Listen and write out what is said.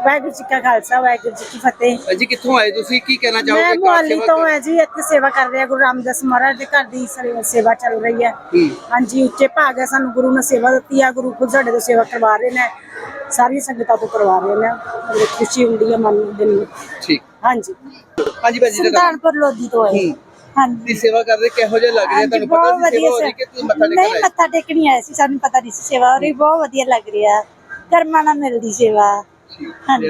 ਵਾਹਿਗੁਰੂ ਜੀ ਕਾ ਖਾਲਸਾ ਵਾਹਿਗੁਰੂ ਜੀ ਕੀ ਫਤਿਹ। ਜੀ ਕਿੱਥੋਂ ਆਏ ਤੁਸੀਂ? ਕੀ ਕਹਿਣਾ ਮੈਂ ਚਾਹੋਗੇ ਕਾਰ ਮੁਹਾਲੀ ਤੋਂ ਹੈ ਜੀ ਇੱਥੇ ਸੇਵਾ ਕਰ ਰਿਹਾ ਗੁਰੂ ਰਾਮਦਾਸ ਮਹਾਰਾਜ ਦੇ ਘਰ ਦੀ ਸੇਵਾ ਚੱਲ ਰਹੀ ਹੈ। ਹਾਂਜੀ ਉੱਚੇ ਭਾਗ ਹੈ ਸਾਨੂੰ ਗੁਰੂ ਨੇ ਸੇਵਾ ਦਿੱਤੀ ਆ ਗੁਰੂ ਖੁਦ ਸਾਡੇ ਤੋਂ ਸੇਵਾ ਕਰਵਾ ਰਹੇ ਨੇ। ਸਾਰੀਆਂ ਸੰਗਤਾਂ ਤੋਂ ਕਰਵਾ ਰਹੇ ਨੇ। ਬੜੀ ਖੁਸ਼ੀ ਹੁੰਦੀ ਹੈ ਮਨ ਨੂੰ ਦਿਲ ਨੂੰ। ਠੀਕ। ਹਾਂਜੀ। ਹਾਂਜੀ ਭਾਜੀ ਦਾ ਸੁਲਤਾਨਪੁਰ ਲੋਧੀ ਤੋਂ ਹੈ ਹੂੰ। ਹਾਂਜੀ। ਦੀ ਸੇਵਾ ਕਰਦੇ ਕਿਹੋ ਜਿਹਾ ਲੱਗ ਰਿਹਾ? ਹਾਂਜੀ, ਤੁਹਾਨੂੰ ਪਤਾ ਸੀ ਸੇਵਾ ਹੋ ਵਧੀਆ ਰਹੀ ਕਿ ਤੁਸੀਂ ਮੱਥਾ ਨਹੀਂ ਟੇਕਣ ਆਏ ਮੱਥਾ ਟੇਕਣੀ ਆਏ ਸੀ ਸਾਨੂੰ ਪਤਾ ਨਹੀਂ ਸੀ ਸੇਵਾ ਹੋ ਰਹੀ ਬਹੁਤ ਵਧੀਆ ਲੱਗ ਰਿਹਾ। ਕਰਮਾਂ ਨਾਲ ਮਿਲਦੀ ਸੇਵਾ। ਹਾਂਜੀ।